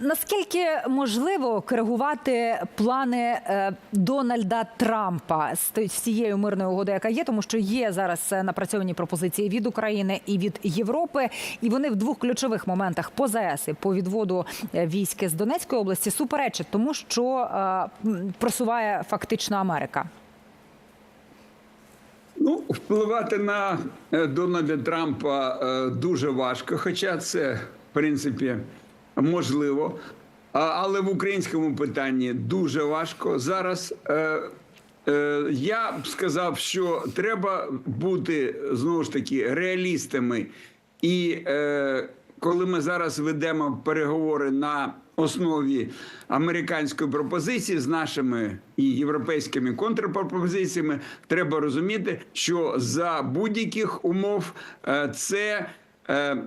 Наскільки можливо коригувати плани е, Дональда Трампа з цією мирною угодою, яка є, тому що є зараз е, напрацьовані пропозиції від України і від Європи, і вони в двох ключових моментах по ЗАЕС і по відводу е, військ з Донецької області суперечать тому, що просуває фактично Америка. Ну, впливати на Дональда Трампа дуже важко, хоча це, в принципі, можливо. Але в українському питанні дуже важко. Зараз е, е, я б сказав, що треба бути знову ж таки реалістами. І е, коли ми зараз ведемо переговори на основі американської пропозиції з нашими і європейськими контрпропозиціями, треба розуміти, що за будь-яких умов це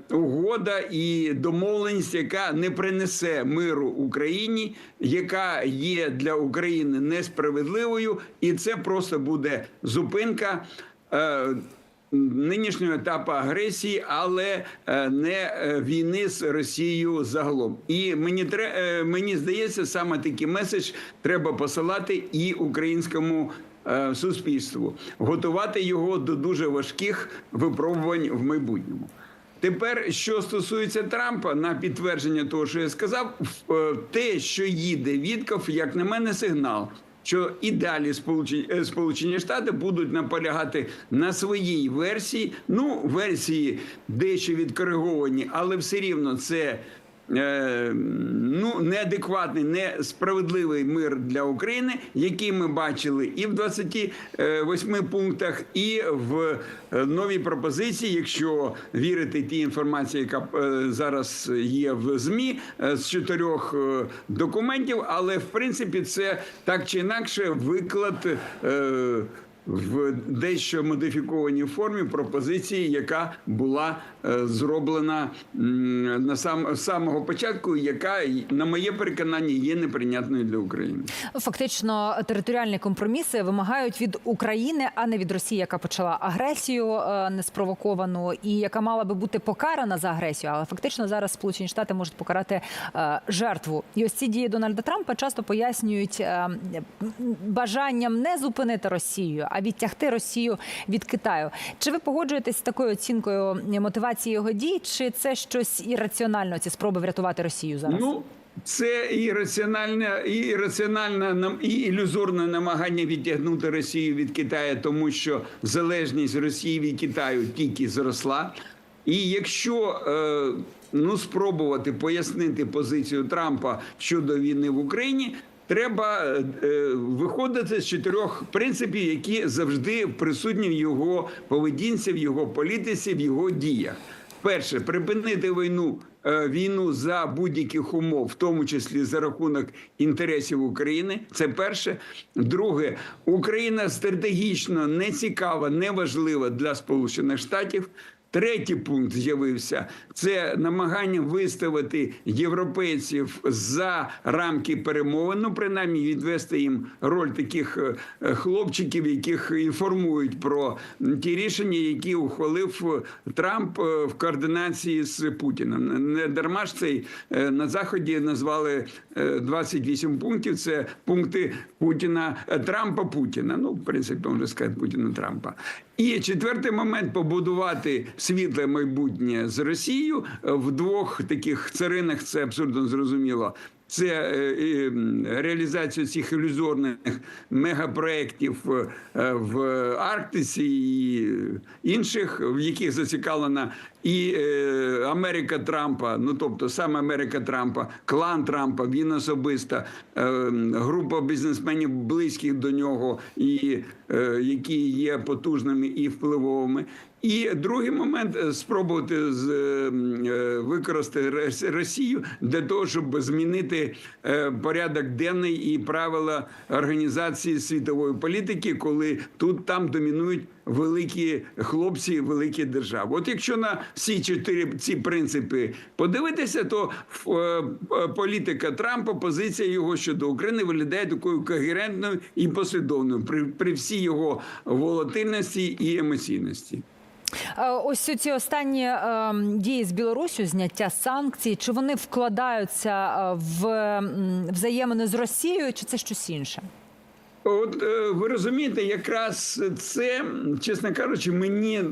угода і домовленість, яка не принесе миру Україні, яка є для України несправедливою, і це просто буде зупинка. е, Нинішнього етапу агресії, але е, не е, війни з Росією загалом. І мені е, мені здається, саме такий меседж треба посилати і українському е, суспільству, готувати його до дуже важких випробувань в майбутньому. Тепер, що стосується Трампа, на підтвердження того, що я сказав, е, те, що їде Вітков, як на мене, сигнал. Що і далі Сполучені, е, Сполучені Штати будуть наполягати на своїй версії. Ну, версії дещо відкориговані, але все рівно це ну, неадекватний, несправедливий мир для України, який ми бачили і в 28 пунктах, і в е, новій пропозиції, якщо вірити тій інформації, яка е, зараз є в ЗМІ е, з чотирьох е, документів, але в принципі це так чи інакше виклад. В дещо модифікованій формі пропозиції, яка була е, зроблена на сам самого початку, яка на моє переконання є неприйнятною для України. Фактично, територіальні компроміси вимагають від України, а не від Росії, яка почала агресію е, неспровоковану і яка мала би бути покарана за агресію. Але фактично зараз Сполучені Штати можуть покарати е, жертву. І ось ці дії Дональда Трампа часто пояснюють бажанням не зупинити Росію, а відтягти Росію від Китаю. Чи ви погоджуєтесь з такою оцінкою мотивації його дій? Чи це щось ірраціонально? Ці спроби врятувати Росію зараз? Ну це і раціональне, і раціональне і ілюзорне намагання відтягнути Росію від Китаю, тому що залежність Росії від Китаю тільки зросла. І якщо е, ну спробувати пояснити позицію Трампа щодо війни в Україні. Треба е, виходити з чотирьох принципів, які завжди присутні в його поведінці, в його політиці, в його діях. Перше, припинити війну е, війну за будь-яких умов, в тому числі за рахунок інтересів України. Це перше. Друге, Україна стратегічно не цікава, не важлива для Сполучених Штатів. Третій пункт з'явився це намагання виставити європейців за рамки перемовин, ну принаймні відвести їм роль таких е, хлопчиків, яких інформують про ті рішення, які ухвалив Трамп е, в координації з Путіним. Не дарма ж цей е, на заході назвали е, 28 пунктів. Це пункти Путіна е, Трампа Путіна. Ну, в принципі, можна сказати Путіна Трампа. І четвертий момент побудувати світле майбутнє з Росією е, в двох таких царинах. Це абсолютно зрозуміло. Це е, реалізація цих ілюзорних мегапроєктів е, в Арктиці і інших, в яких зацікавлена і е, Америка Трампа, ну тобто саме Америка Трампа, клан Трампа, він особисто, група бізнесменів близьких до нього, і які є потужними і впливовими. І другий момент е, спробувати з, е, е, використати Рос- Росію для того, щоб змінити порядок денний і правила організації світової політики, коли тут там домінують великі хлопці, великі держави. От якщо на всі чотири ці принципи подивитися, то політика Трампа, позиція його щодо України виглядає такою когерентною і послідовною при, при всій його волатильності і емоційності. Е, Ось ці останні е, дії з Білорусю, зняття санкцій, чи вони вкладаються е, в взаємини з Росією, чи це щось інше? От е, ви розумієте, якраз це, чесно кажучи, мені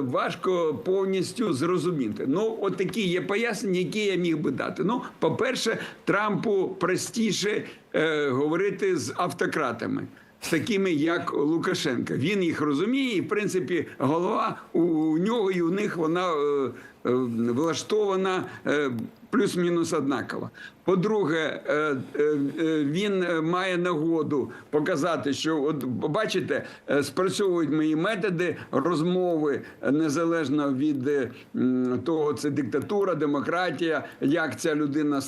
важко повністю зрозуміти. Ну, от такі є пояснення, які я міг би дати. Ну, по-перше, Трампу простіше е, говорити з автократами. З такими як Лукашенка, він їх розуміє, і в принципі голова у, нього і у них вона е, е, влаштована е, плюс-мінус однакова. По-друге, е, е, е, він має нагоду показати, що от бачите, спрацьовують мої методи розмови незалежно від того, це диктатура, демократія, як ця людина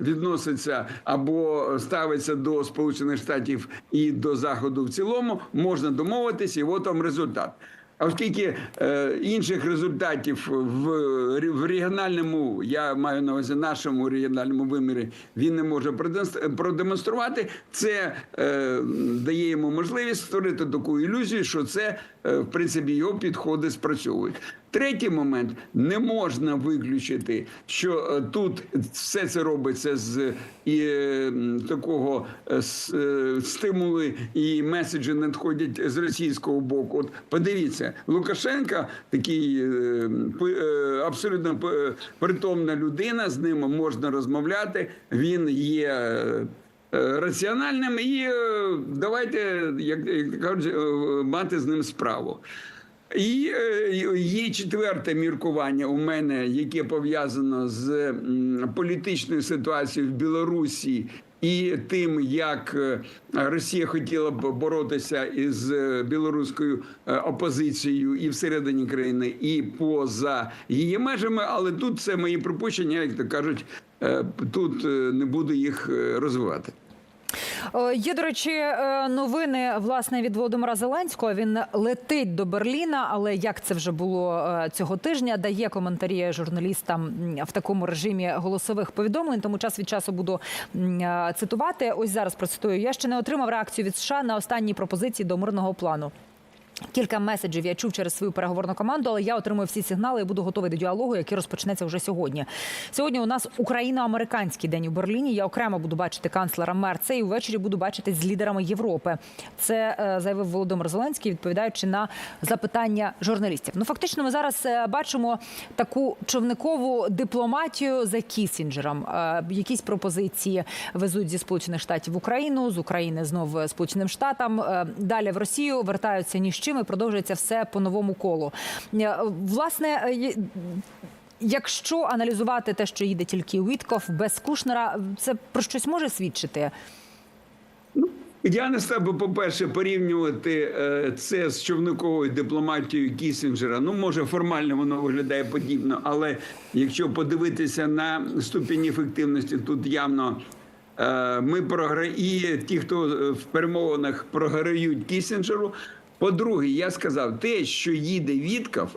відноситься або ставиться до Сполучених Штатів і до Заходу в цілому, можна домовитися, і от вам результат. Оскільки е, інших результатів в, в регіональному, я маю на увазі нашому регіональному вимірі, він не може продемонс- продемонструвати, це е, дає йому можливість створити таку ілюзію, що це в принципі його підходи спрацьовують. Третій момент не можна виключити, що е, тут все це робиться з і, е, такого е, е, стимули і меседжі надходять з російського боку. От подивіться, Лукашенка такий е, е, абсолютно притомна людина. З ним можна розмовляти. Він є. Е, Раціональним і е, давайте, як, як кажуть, е, мати з ним справу. І є четверте міркування у мене, яке пов'язано з політичною ситуацією в Білорусі і тим, як Росія хотіла б боротися із білоруською опозицією і всередині країни, і поза її межами. Але тут це мої припущення, як то кажуть, тут не буду їх розвивати. Е, Є, до речі, е, новини власне від Володимира Зеленського. Він летить до Берліна, але як це вже було е, цього тижня, дає коментарі журналістам в такому режимі голосових повідомлень. Тому час від часу буду цитувати. Ось зараз процитую. Я ще не отримав реакцію від США на останні пропозиції до мирного плану. Кілька меседжів я чув через свою переговорну команду, але я отримую всі сигнали і буду готовий до діалогу, який розпочнеться вже сьогодні. Сьогодні у нас україно-американський день у Берліні. Я окремо буду бачити канцлера Мерца і ввечері буду бачити з лідерами Європи. Це е, заявив Володимир Зеленський, відповідаючи на запитання журналістів. Ну фактично, ми зараз е, бачимо таку човникову дипломатію за Кісінджером. Е, Якісь пропозиції везуть зі Сполучених Штатів в Україну, з України знов Сполученим Штатам. Далі в Росію вертаються ні чим і продовжується все по новому колу. Е, Власне. е, Якщо аналізувати те, що їде тільки Уітков без Кушнера, це про щось може свідчити? Я не став би, по-перше, порівнювати е, це з човниковою дипломатією Кісінджера. Ну, може, формально воно виглядає подібно, але якщо подивитися на ступінь ефективності, тут явно ми програємо, і ті, хто в перемовинах програють Кісінджеру. По-друге, я сказав, те, що їде Вітков,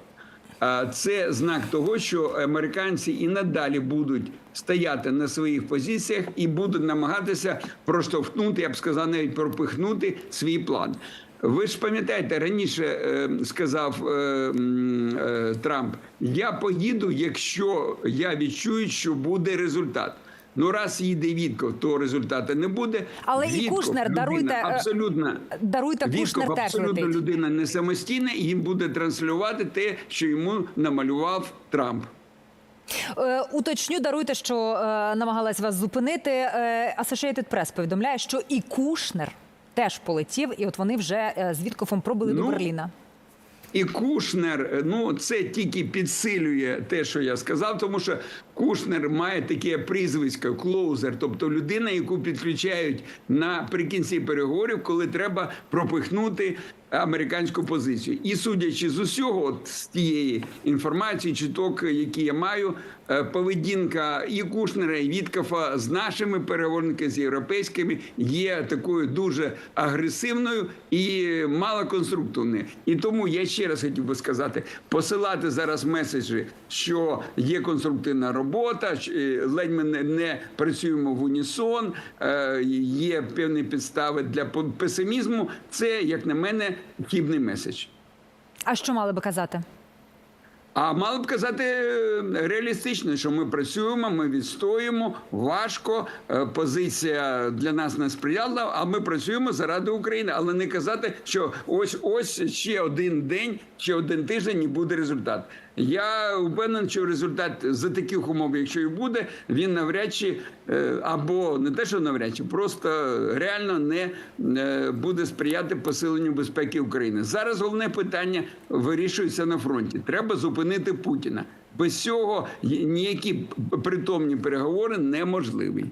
Це знак того, що американці і надалі будуть стояти на своїх позиціях і будуть намагатися проштовхнути, я б сказав, навіть пропихнути свій план. Ви ж пам'ятаєте, раніше е, сказав е, е, Трамп: я поїду, якщо я відчую, що буде результат. Ну, раз їде Вітков, то результату не буде. Але і Кушнер, людина даруйте, е, абсолютно Даруйте, Вітков Кушнер теж абсолютно летить. людина не самостійна, і їм буде транслювати те, що йому намалював Трамп. Е, Уточню, даруйте, що е, намагалась вас зупинити. Associated Press повідомляє, що і Кушнер теж полетів, і от вони вже з Віткофом пробили до Ну, Берліна. І Кушнер, ну це тільки підсилює те, що я сказав, тому що Кушнер має таке прізвисько клоузер, тобто людина, яку підключають наприкінці переговорів, коли треба пропихнути американську позицію. І судячи з усього, от з тієї інформації, чуток, які я маю, е, поведінка і Кушнера, і Віткафа з нашими переговорниками, з європейськими є такою дуже агресивною і малоконструктивною. І тому я ще раз хотів би сказати: посилати зараз меседжі, що є конструктивна робота, е, ледь ми не, працюємо в унісон, е, є певні підстави для песимізму. Це, як на мене, хібний меседж. А що мали би казати? А мали б казати е, реалістично, що ми працюємо, ми відстоїмо важко. е, Позиція для нас не сприяла, а ми працюємо заради України. Але не казати, що ось ось ще один день, ще один тиждень і буде результат. Я впевнений, що результат за таких умов, якщо і буде, він навряд чи е, або не те, що навряд чи, просто реально не е, буде сприяти посиленню безпеки України. Зараз головне питання вирішується на фронті. Треба зупинити Путіна. Без цього ніякі притомні переговори неможливі.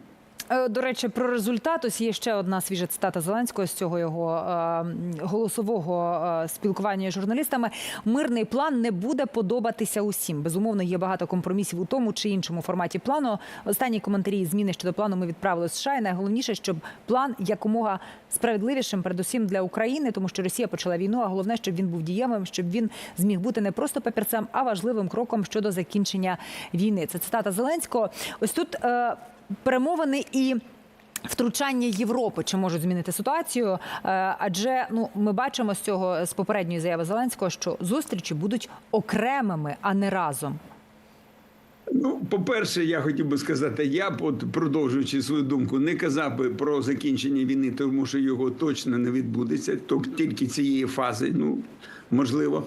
Е, До речі, про результат ось є ще одна свіжа цитата Зеленського з цього його е, голосового е, спілкування з журналістами. Мирний план не буде подобатися усім. Безумовно, є багато компромісів у тому чи іншому форматі плану. Останні коментарі і зміни щодо плану ми відправили з США. І найголовніше, щоб план якомога справедливішим, передусім для України, тому що Росія почала війну. А головне, щоб він був дієвим, щоб він зміг бути не просто папірцем, а важливим кроком щодо закінчення війни. Це цитата Зеленського. Ось тут. Перемовини і. Втручання Європи чи можуть змінити ситуацію? Е, Адже ну ми бачимо з цього з попередньої заяви Зеленського, що зустрічі будуть окремими, а не разом. Ну, по-перше, я хотів би сказати, я от продовжуючи свою думку, не казав би про закінчення війни, тому що його точно не відбудеться, тільки цієї фази, ну можливо.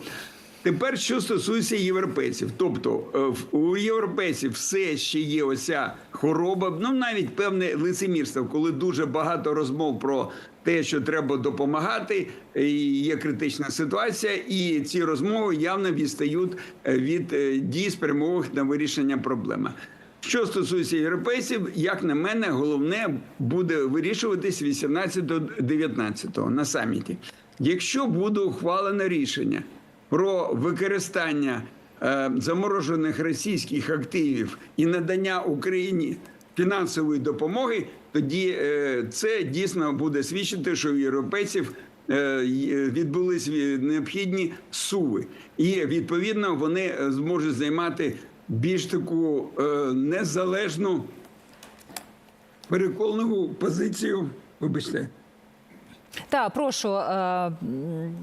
Тепер, що стосується європейців, тобто е, у європейців все ще є оця хвороба, ну навіть певне лицемірство, коли дуже багато розмов про те, що треба допомагати, і є критична ситуація, і ці розмови явно відстають е, від е, дій спрямованих на вирішення проблеми. Що стосується європейців, як на мене, головне буде вирішуватись 18 до 19 на саміті. Якщо буде ухвалено рішення про використання е, заморожених російських активів і надання Україні фінансової допомоги, тоді е, це дійсно буде свідчити, що у європейців е, відбулись необхідні суви, і відповідно вони зможуть займати більш таку незалежну переконливу позицію. Вибачте. Та прошу е,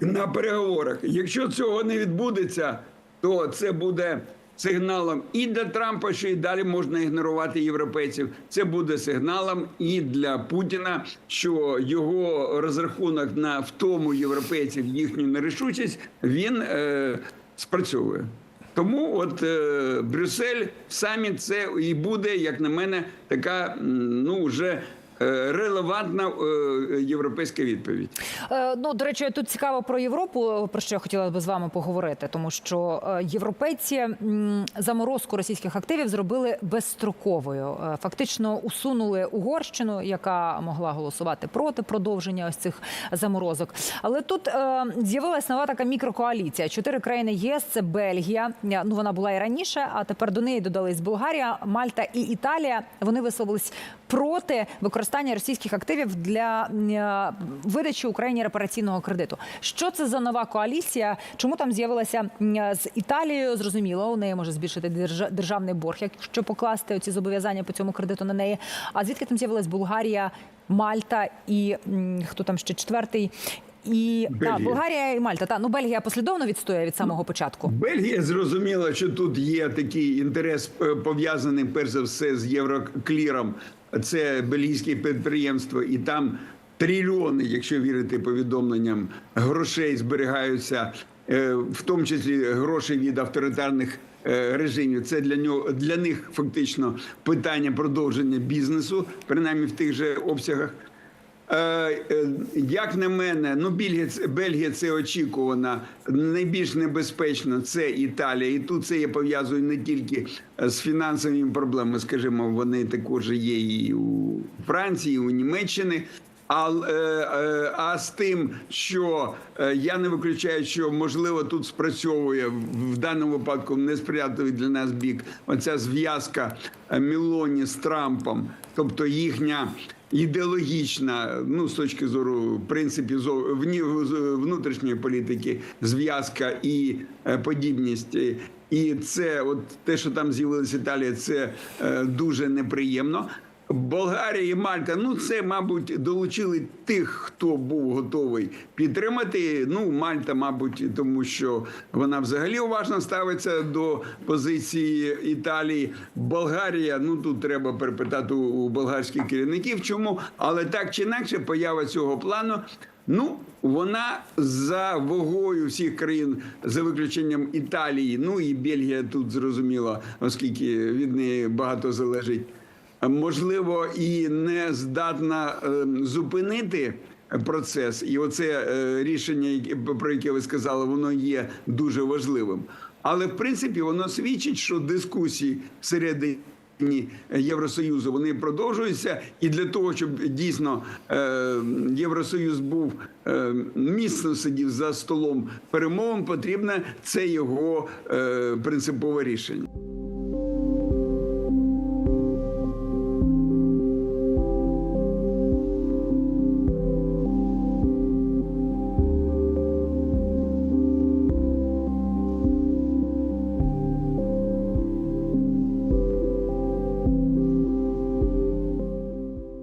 на переговорах. Якщо цього не відбудеться, то це буде сигналом і для Трампа, що і далі можна ігнорувати європейців. Це буде сигналом і для Путіна, що його розрахунок на втому європейців їхню нерішучість він е, спрацьовує. Тому от е, Брюссель самі це і буде, як на мене, така ну вже релевантна е, європейська відповідь. Е, Ну, до речі, тут цікаво про Європу, про що я хотіла би з вами поговорити, тому що е, європейці заморозку російських активів зробили безстроковою. Е, Фактично усунули Угорщину, яка могла голосувати проти продовження ось цих заморозок. Але тут е, з'явилась нова така мікрокоаліція. Чотири країни ЄС це Бельгія. Е, Ну вона була і раніше, а тепер до неї додались Болгарія, Мальта і Італія. Вони висловились проти використання російських активів для е, видачі Україні репараційного кредиту. Що це за нова коаліція? Чому там з'явилася з Італією? Зрозуміло, у неї може збільшити держа- державний борг, якщо покласти ці зобов'язання по цьому кредиту на неї. А звідки там з'явилась Болгарія, Мальта і хто там ще четвертий? І та, Болгарія і Мальта. Та ну Бельгія послідовно відстоює від самого початку. Бельгія зрозуміла, що тут є такий інтерес е, пов'язаний перш за все з Єврокліром. Це бельгійське підприємство, і там трильйони, якщо вірити повідомленням, грошей зберігаються, е, в тому числі грошей від авторитарних е, режимів. Це для нього для них фактично питання продовження бізнесу, принаймні в тих же обсягах. Е, е, Як на мене, ну Бельгія, Бельгія це очікувана. Найбільш небезпечно це Італія, і тут це я пов'язую не тільки е, з фінансовими проблемами, скажімо, вони також є і у Франції, і у Німеччини. А, е, е, а з тим, що е, я не виключаю, що можливо тут спрацьовує в, даному випадку несприятливий для нас бік оця зв'язка Мілоні з Трампом, тобто їхня ідеологічна, ну з точки зору принципів внутрішньої політики, зв'язка і подібність. І- це, от те, що там з'явилася Італія, це дуже неприємно. Болгарія і Мальта, ну це, мабуть, долучили тих, хто був готовий підтримати. Ну, Мальта, мабуть, тому що вона взагалі уважно ставиться до позиції Італії. Болгарія, ну тут треба перепитати у болгарських керівників, чому, але так чи інакше, поява цього плану. Ну, вона за вагою всіх країн, за виключенням Італії, ну і Бельгія тут зрозуміло, оскільки від неї багато залежить можливо, і не здатна е, зупинити процес. І оце е, рішення, про яке ви сказали, воно є дуже важливим. Але в принципі воно свідчить, що дискусії всередині. Євросоюзу вони продовжуються, і для того, щоб дійсно е, Євросоюз був е, міцно сидів за столом перемовин, потрібне це його принципове рішення.